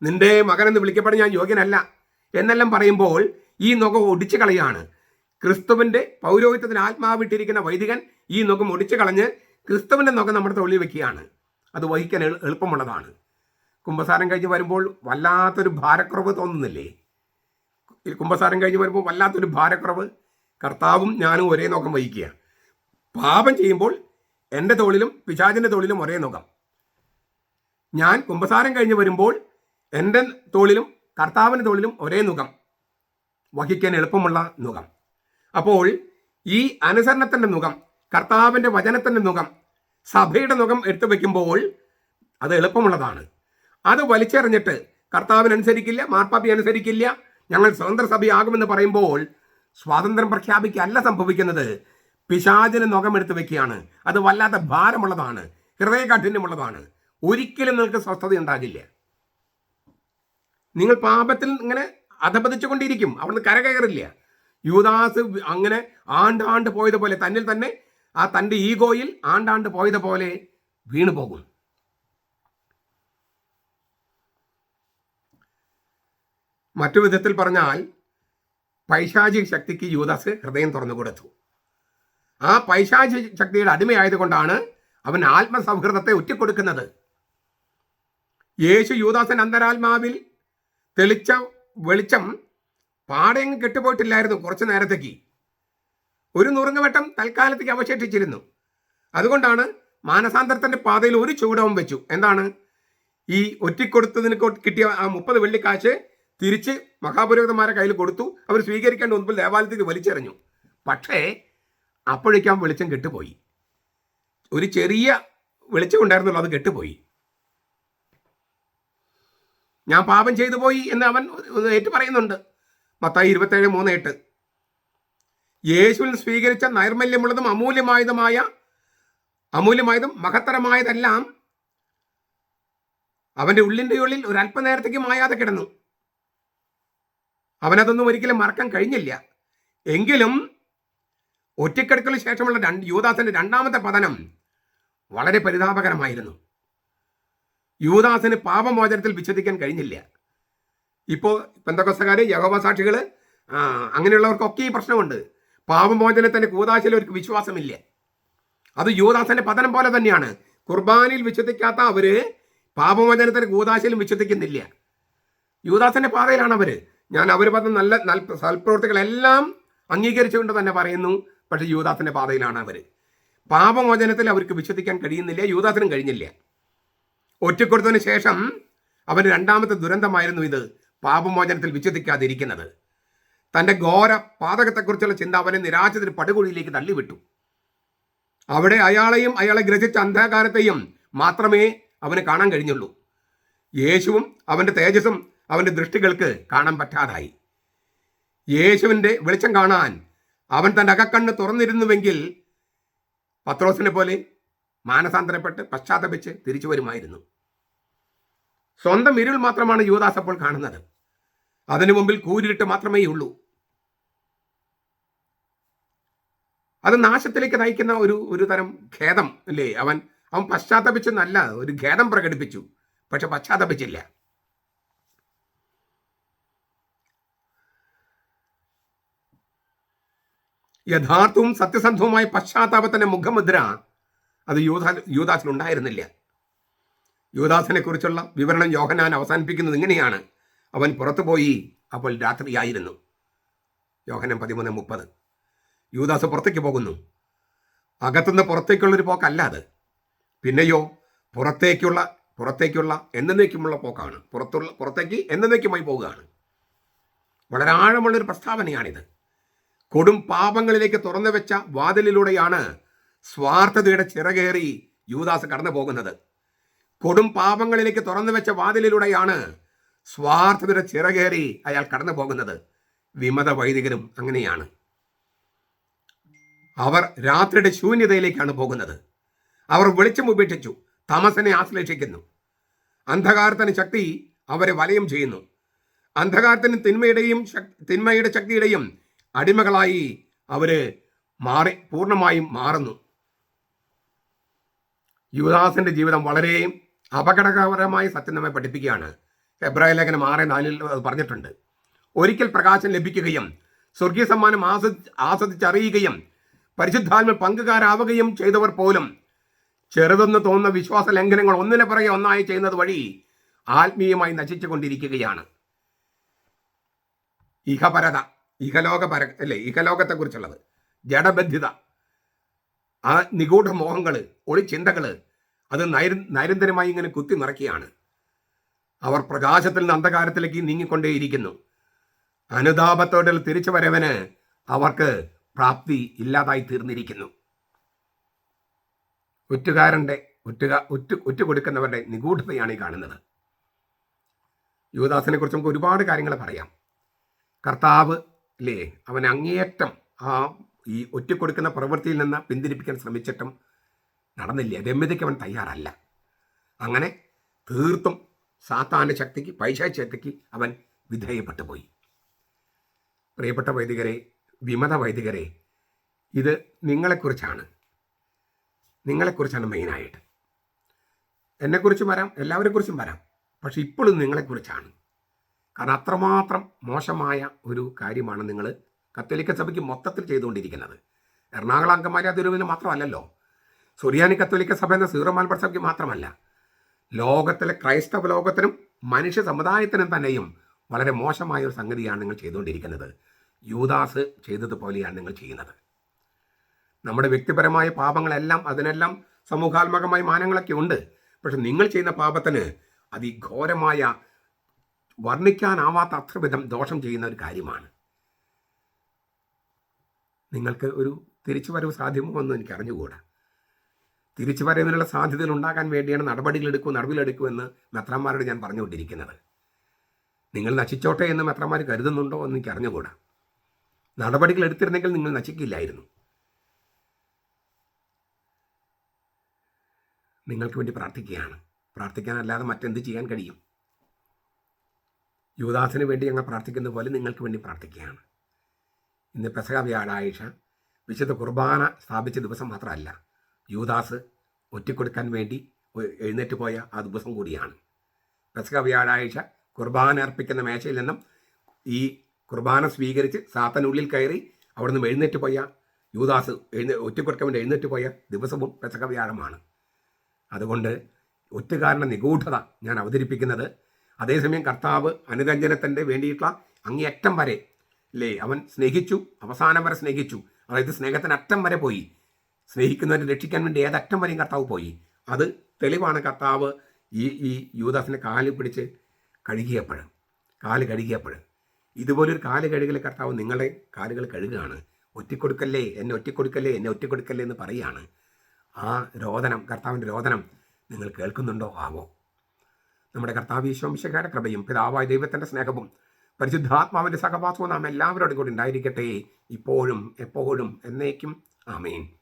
നിന്റെ മകൻ എന്ന് വിളിക്കപ്പെടാൻ ഞാൻ യോഗ്യനല്ല. എന്നെല്ലാം പറയുമ്പോൾ ഈ നുഖം ഒടിച്ചു കളയാണ്. ക്രിസ്തുവിന്റെ പൗരോഹിത്യത്തിന് ആത്മാവിട്ടിരിക്കുന്ന വൈദികൻ ഈ നുഖം ഒടിച്ചു കളഞ്ഞ് ക്രിസ്തുവിന്റെ നുഖം നമ്മുടെ തൊള്ളി വെക്കുകയാണ്. അത് വഹിക്കാൻ എളുപ്പമുള്ളതാണ്. കുംഭസാരം കഴിഞ്ഞ് വരുമ്പോൾ വല്ലാത്തൊരു ഭാരക്കുറവ് തോന്നുന്നില്ലേ? കുംഭസാരം കഴിഞ്ഞ് വരുമ്പോൾ വല്ലാത്തൊരു ഭാരക്കുറവ്. കർത്താവും ഞാനും ഒരേ നുഖം വഹിക്കുക പാപം ചെയ്യുമ്പോൾ എന്റെ തോളിലും പിശാചിന്റെ തോളിലും ഒരേ നുഖം ഞാൻ കുമ്പസാരം കഴിഞ്ഞ് വരുമ്പോൾ എന്റെ തോളിലും കർത്താവിന്റെ തോളിലും ഒരേ നുഖം. വഹിക്കാൻ എളുപ്പമുള്ള നുഖം. അപ്പോൾ ഈ അനുസരണത്തിന്റെ നുഖം കർത്താവിന്റെ വചനത്തിന്റെ നുഖം സഭയുടെ നുഖം എടുത്തു വയ്ക്കുമ്പോൾ അത് എളുപ്പമുള്ളതാണ്. അത് വലിച്ചെറിഞ്ഞിട്ട് കർത്താവിനനുസരിക്കില്ല മാർപ്പാപ്പി അനുസരിക്കില്ല ഞങ്ങൾ സ്വതന്ത്ര സഭയാകുമെന്ന് പറയുമ്പോൾ സ്വാതന്ത്ര്യം പ്രഖ്യാപിക്കല്ല സംഭവിക്കുന്നത്. പിശാചിന് നുഖമെടുത്ത് വയ്ക്കുകയാണ്. അത് വല്ലാത്ത ഭാരമുള്ളതാണ്. ഹൃദയകാഠിന്യമുള്ളതാണ് ഒരിക്കലും നിങ്ങൾക്ക് സ്വസ്ഥത ഉണ്ടാകില്ല. നിങ്ങൾ പാപത്തിൽ ഇങ്ങനെ അധപതിച്ചുകൊണ്ടിരിക്കും. അവിടുന്ന് കരകയറില്ല യൂദാസ് അങ്ങനെ ആണ്ടാണ്ട് പോയതുപോലെ തന്നിൽ തന്നെ ആ തന്റെ ഈഗോയിൽ ആണ്ടാണ്ട് പോയതുപോലെ വീണു പോകും. മറ്റു വിധത്തിൽ പറഞ്ഞാൽ പൈശാചിക ശക്തിക്ക് യൂദാസ് ഹൃദയം തുറന്നു കൊടുത്തു. ആ പൈശാചിക ശക്തിയുടെ അടിമയായതുകൊണ്ടാണ് അവൻ ആത്മസൗഹൃദത്തെ ഒറ്റിക്കൊടുക്കുന്നത്. യേശു യൂദാസൻ അന്തരാത്മാവിൽ തെളിച്ച വെളിച്ചം പാടയങ്ങ് കെട്ടുപോയിട്ടില്ലായിരുന്നു കുറച്ച് നേരത്തേക്ക്. ഒരു നുറുങ്ങുവട്ടം തൽക്കാലത്തേക്ക് അവശേഷിച്ചിരുന്നു. അതുകൊണ്ടാണ് മാനസാന്തരത്തിന്റെ പാതയിൽ ഒരു ചൂടവും വെച്ചു. എന്താണ്? ഈ ഒറ്റിക്കൊടുത്തതിന് കൊടുത്തതിന് കിട്ടിയ ആ മുപ്പത് വെള്ളിക്കാശ് തിരിച്ച് മഹാപുരോഹിതന്മാരെ കയ്യിൽ കൊടുത്തു. അവർ സ്വീകരിക്കേണ്ട മുൻപിൽ ദേവാലയത്തിൽ വലിച്ചെറിഞ്ഞു. പക്ഷേ അപ്പോഴേക്കും വെളിച്ചം കെട്ടുപോയി. ഒരു ചെറിയ വെളിച്ചം ഉണ്ടായിരുന്നുള്ളൂ അത് കെട്ടുപോയി. ഞാൻ പാപം ചെയ്തു പോയി എന്ന് അവൻ ഏറ്റു പറയുന്നുണ്ട്. മത്തായി ഇരുപത്തേഴ് മൂന്ന് എട്ട്. യേശുവിൽ സ്വീകരിച്ച നൈർമല്യമുള്ളതും അമൂല്യമായതുമായ അമൂല്യമായതും മഹത്തരമായതെല്ലാം അവന്റെ ഉള്ളിന്റെ ഉള്ളിൽ ഒരു അല്പനേരത്തേക്ക് മായാതെ കിടന്നു. അവനതൊന്നും ഒരിക്കലും മറക്കാൻ കഴിഞ്ഞില്ല. എങ്കിലും ഒറ്റക്കെടുക്കലിന് ശേഷമുള്ള രണ്ട് യുവദാസന്റെ രണ്ടാമത്തെ പതനം വളരെ പരിതാപകരമായിരുന്നു. യൂദാസിന് പാപമോചനത്തിൽ വിശ്വസിക്കാൻ കഴിഞ്ഞില്ല. ഇപ്പോൾ പെന്തക്കൊസ്തക്കാർ യഹോവ സാക്ഷികൾ അങ്ങനെയുള്ളവർക്കൊക്കെ ഈ പ്രശ്നമുണ്ട്. പാപമോചനത്തിന് കൂതാശയിൽ അവർക്ക് വിശ്വാസമില്ല. അത് യൂദാസിന്റെ പതനം പോലെ തന്നെയാണ്. കുർബാനയിൽ വിശ്വസിക്കാത്ത അവർ പാപമോചനത്തിന് കൂതാശയിലും വിശ്വസിക്കുന്നില്ല. യൂദാസിന്റെ പാതയിലാണ് അവർ. ഞാൻ അവർ പറഞ്ഞ നല്ല നല്ല സൽപ്രവൃത്തികളെല്ലാം അംഗീകരിച്ചുകൊണ്ട് തന്നെ പറയുന്നു. പക്ഷേ യൂദാസിന്റെ പാതയിലാണ് അവർ പാപമോചനത്തിൽ അവർക്ക് വിശ്വസിക്കാൻ കഴിയുന്നില്ല. യൂദാസിനും കഴിഞ്ഞില്ല. ഒറ്റക്കൊടുത്തതിന് ശേഷം അവന് രണ്ടാമത്തെ ദുരന്തമായിരുന്നു ഇത് പാപമോചനത്തിൽ വിശ്വസിക്കാതിരിക്കുന്നത്. തന്റെ ഘോര പാതകത്തെക്കുറിച്ചുള്ള ചിന്ത അവനെ നിരാശത്തിന് പടുകുഴിയിലേക്ക് തള്ളിവിട്ടു. അവിടെ അയാളെയും അയാളെ ഗ്രഹിച്ച അന്ധകാരത്തെയും മാത്രമേ അവന് കാണാൻ കഴിഞ്ഞുള്ളൂ. യേശുവും അവന്റെ തേജസ്സും അവന്റെ ദൃഷ്ടികൾക്ക് കാണാൻ പറ്റാതായി. യേശുവിന്റെ വെളിച്ചം കാണാൻ അവൻ തന്റെ അകക്കണ്ണ് തുറന്നിരുന്നുവെങ്കിൽ പത്രോസിനെ പോലെ മാനസാന്തരപ്പെട്ട് പശ്ചാത്തപിച്ച് തിരിച്ചു വരുമായിരുന്നു. സ്വന്തം ഇരുൾ മാത്രമാണ് യുവദാസ് അപ്പോൾ കാണുന്നത്. അതിനു മുമ്പിൽ കൂരിട്ട് മാത്രമേ ഉള്ളൂ. അത് നാശത്തിലേക്ക് നയിക്കുന്ന ഒരു ഒരു തരം ഖേദം അല്ലേ? അവൻ അവൻ പശ്ചാത്തപിച്ചെന്നല്ല ഒരു ഖേദം പ്രകടിപ്പിച്ചു. പക്ഷെ പശ്ചാത്തപിച്ചില്ല. യഥാർത്ഥവും സത്യസന്ധവുമായ പശ്ചാത്താപത്തിന്റെ മുഖമുദ്ര അത് യൂദാ യൂദാസിൽ ഉണ്ടായിരുന്നില്ല യൂദാസിനെ കുറിച്ചുള്ള വിവരണം യോഹനാൻ അവസാനിപ്പിക്കുന്നത് ഇങ്ങനെയാണ്. അവൻ പുറത്തുപോയി അപ്പോൾ രാത്രിയായിരുന്നു. യോഹനം പതിമൂന്ന് മുപ്പത്. യുവദാസ് പുറത്തേക്ക് പോകുന്നു. അകത്തുനിന്ന് പുറത്തേക്കുള്ളൊരു പോക്കല്ല അത്. പിന്നെയോ പുറത്തേക്കുള്ള പുറത്തേക്കുള്ള എന്നേക്കുമുള്ള പോക്കാണ്. പുറത്തുള്ള പുറത്തേക്ക് എന്നേക്കുമായി പോവുകയാണ്. വളരെ ആഴമുള്ളൊരു പ്രസ്താവനയാണിത്. കൊടും പാപങ്ങളിലേക്ക് തുറന്നു വെച്ച വാതിലിലൂടെയാണ് സ്വാർത്ഥതയുടെ ചിറകേറി യുവദാസ് കടന്നു പോകുന്നത് കൊടും പാപങ്ങളിലേക്ക് തുറന്നു വെച്ച വാതിലിലൂടെയാണ് സ്വാർത്ഥതയുടെ ചിറകേറി അയാൾ കടന്നു പോകുന്നത്. വിമത വൈദികരും അങ്ങനെയാണ്. അവർ രാത്രിയുടെ ശൂന്യതയിലേക്കാണ് പോകുന്നത്. അവർ വെളിച്ചം ഉപേക്ഷിച്ചു തമസനെ ആശ്ലേഷിക്കുന്നു. അന്ധകാരത്തിന് ശക്തി അവരെ വലയം ചെയ്യുന്നു. അന്ധകാരത്തിന് തിന്മയുടെയും തിന്മയുടെ ശക്തിയുടെയും അടിമകളായി അവർ മാറി പൂർണമായും മാറുന്നു. യുവദാസിന്റെ ജീവിതം വളരെ അപകടകരമായ സത്യം നമ്മെ പഠിപ്പിക്കുകയാണ്. എബ്രാഹിം ലേഖനം ആറ് നാലിൽ അത് പറഞ്ഞിട്ടുണ്ട്. ഒരിക്കൽ പ്രകാശം ലഭിക്കുകയും സ്വർഗീയ സമ്മാനം ആസ്വദി ആസ്വദിച്ചറിയുകയും പരിശുദ്ധാത്മ പങ്കുകാരാവുകയും ചെയ്തവർ പോലും ചെറുതെന്ന് തോന്നുന്ന വിശ്വാസ ലംഘനങ്ങൾ ഒന്നിനെ പുറകെ ഒന്നായി ചെയ്യുന്നത് വഴി ആത്മീയമായി നശിച്ചുകൊണ്ടിരിക്കുകയാണ്. ഇഹപരത ഇഹലോക പര അല്ലേ ഇഹലോകത്തെക്കുറിച്ചുള്ളത്. ജഡബദ്ധിത ആ നിഗൂഢ മോഹങ്ങൾ ഒളിച്ചിന്തകൾ അത് നൈര നൈരന്തരമായി ഇങ്ങനെ കുത്തി നിറയ്ക്കുകയാണ്. അവർ പ്രകാശത്തിൽ നിന്ന് അന്ധകാരത്തിലേക്ക് നീങ്ങിക്കൊണ്ടേയിരിക്കുന്നു. അനുതാപത്തോടെ തിരിച്ചു വരവന് അവർക്ക് പ്രാപ്തി ഇല്ലാതായി തീർന്നിരിക്കുന്നു. ഒറ്റുകാരന്റെ ഒറ്റുക ഒറ്റ ഒറ്റ കൊടുക്കുന്നവരുടെ നിഗൂഢതയാണ് ഈ കാണുന്നത്. യുവദാസിനെ കുറിച്ച് നമുക്ക് ഒരുപാട് കാര്യങ്ങൾ പറയാം. കർത്താവ് അല്ലേ അവൻ അങ്ങേയറ്റം ആ ഈ ഒറ്റ കൊടുക്കുന്ന പ്രവൃത്തിയിൽ നിന്ന് പിന്തിരിപ്പിക്കാൻ ശ്രമിച്ചിട്ടും നടന്നില്ല? രമ്യതയ്ക്ക് അവൻ തയ്യാറല്ല. അങ്ങനെ തീർത്തും സാത്താന്റെ ശക്തിക്ക് പൈശാച ശക്തിക്ക് അവൻ വിധേയപ്പെട്ടു പോയി. പ്രിയപ്പെട്ട വൈദികരെ വിമത വൈദികരെ ഇത് നിങ്ങളെക്കുറിച്ചാണ്. നിങ്ങളെക്കുറിച്ചാണ് മെയിനായിട്ട്. എന്നെക്കുറിച്ചും വരാം എല്ലാവരെക്കുറിച്ചും വരാം പക്ഷെ ഇപ്പോഴും നിങ്ങളെക്കുറിച്ചാണ്. കാരണം അത്രമാത്രം മോശമായ ഒരു കാര്യമാണ് നിങ്ങൾ കത്തോലിക്ക സഭയ്ക്ക് മൊത്തത്തിൽ ചെയ്തുകൊണ്ടിരിക്കുന്നത്. എറണാകുളം അങ്കമാരി തിരുവിന് മാത്രമല്ലല്ലോ. സുറിയാനി കത്തോലിക്ക സഭ എന്ന സീറോ മലബാർ സഭയ്ക്ക് മാത്രമല്ല ലോകത്തിലെ ക്രൈസ്തവ ലോകത്തിനും മനുഷ്യ സമുദായത്തിനും തന്നെയും വളരെ മോശമായ ഒരു സംഗതിയാണ് നിങ്ങൾ ചെയ്തുകൊണ്ടിരിക്കുന്നത്. യൂദാസ് ചെയ്തതുപോലെയാണ് നിങ്ങൾ ചെയ്യുന്നത്. നമ്മുടെ വ്യക്തിപരമായ പാപങ്ങളെല്ലാം അതിനെല്ലാം സമൂഹാത്മകമായ മാനങ്ങളൊക്കെ ഉണ്ട്. പക്ഷെ നിങ്ങൾ ചെയ്യുന്ന പാപത്തിന് അതിഘോരമായ വർണിക്കാനാവാത്ത അത്രവിധം ദോഷം ചെയ്യുന്ന ഒരു കാര്യമാണ്. നിങ്ങൾക്ക് ഒരു തിരിച്ചുവരവ് സാധ്യമോ എന്ന് എനിക്ക് അറിഞ്ഞുകൂടാ. തിരിച്ചു പറയുന്നതിനുള്ള സാധ്യതകൾ ഉണ്ടാകാൻ വേണ്ടിയാണ് നടപടികളെടുക്കൂ നടപടികളെടുക്കൂ എന്ന് മെത്രാന്മാരോട് ഞാൻ പറഞ്ഞുകൊണ്ടിരിക്കുന്നത്. നിങ്ങൾ നശിച്ചോട്ടെ എന്ന് മെത്രാന്മാർ കരുതുന്നുണ്ടോ എന്ന് എനിക്ക് അറിഞ്ഞുകൂടാ. നടപടികൾ എടുത്തിരുന്നെങ്കിൽ നിങ്ങൾ നശിക്കില്ലായിരുന്നു. നിങ്ങൾക്ക് വേണ്ടി പ്രാർത്ഥിക്കുകയാണ്. പ്രാർത്ഥിക്കാനല്ലാതെ മറ്റെന്ത് ചെയ്യാൻ കഴിയും? യുവദാസിന് വേണ്ടി ഞങ്ങൾ പ്രാർത്ഥിക്കുന്ന പോലെ നിങ്ങൾക്ക് വേണ്ടി പ്രാർത്ഥിക്കുകയാണ്. ഇന്ന് പെസക വ്യാഴാഴ്ച വിശുദ്ധ കുർബാന സ്ഥാപിച്ച ദിവസം മാത്രമല്ല യുവദാസ് ഒറ്റിക്കൊടുക്കാൻ വേണ്ടി എഴുന്നേറ്റ് പോയ ആ ദിവസം കൂടിയാണ്. പെസക വ്യാഴാഴ്ച കുർബാന അർപ്പിക്കുന്ന മേശയിൽ നിന്നും ഈ കുർബാന സ്വീകരിച്ച് സാത്തനുള്ളിൽ കയറി അവിടെ നിന്ന് എഴുന്നേറ്റ് പോയ യൂദാസ് എഴുന്ന ഒറ്റക്കൊടുക്കാൻ വേണ്ടി എഴുന്നേറ്റ് പോയ ദിവസവും പെസക വ്യാഴമാണ്. അതുകൊണ്ട് ഒറ്റുകാരന്റെ നിഗൂഢത ഞാൻ അവതരിപ്പിക്കുന്നത്. അതേസമയം കർത്താവ് അനുരഞ്ജനത്തിന്റെ വേണ്ടിയിട്ടുള്ള അങ്ങേയറ്റം വരെ അല്ലേ അവൻ സ്നേഹിച്ചു അവസാനം വരെ സ്നേഹിച്ചു. അതായത് സ്നേഹത്തിന് അറ്റം വരെ പോയി. സ്നേഹിക്കുന്നവരെ രക്ഷിക്കാൻ വേണ്ടി ഏതറ്റം വരെയും കർത്താവ് പോയി. അത് തെളിവാണ് കർത്താവ് ഈ ഈ യൂദാസിനെ കാൽ പിടിച്ച് കഴുകിയപ്പോൾ കാൽ കഴുകിയപ്പോൾ ഇതുപോലൊരു കാൽ കഴുകൽ കർത്താവ് നിങ്ങളെ കാലുകൾ കഴുകുകയാണ്. ഒറ്റിക്കൊടുക്കല്ലേ എന്നെ ഒറ്റിക്കൊടുക്കല്ലേ എന്നെ ഒറ്റിക്കൊടുക്കല്ലേ എന്ന് പറയുകയാണ്. ആ രോദനം കർത്താവിന്റെ രോദനം നിങ്ങൾ കേൾക്കുന്നുണ്ടോ? ആവോ. നമ്മുടെ കർത്താവ് ഈശോംശയുടെ കൃപയും പിതാവായ ദൈവത്തിന്റെ സ്നേഹവും പരിശുദ്ധാത്മാവിന്റെ സഹവാസവും നാം എല്ലാവരോടും കൂടി ഉണ്ടായിരിക്കട്ടെ. ഇപ്പോഴും എപ്പോഴും എന്നേക്കും. ആമേൻ.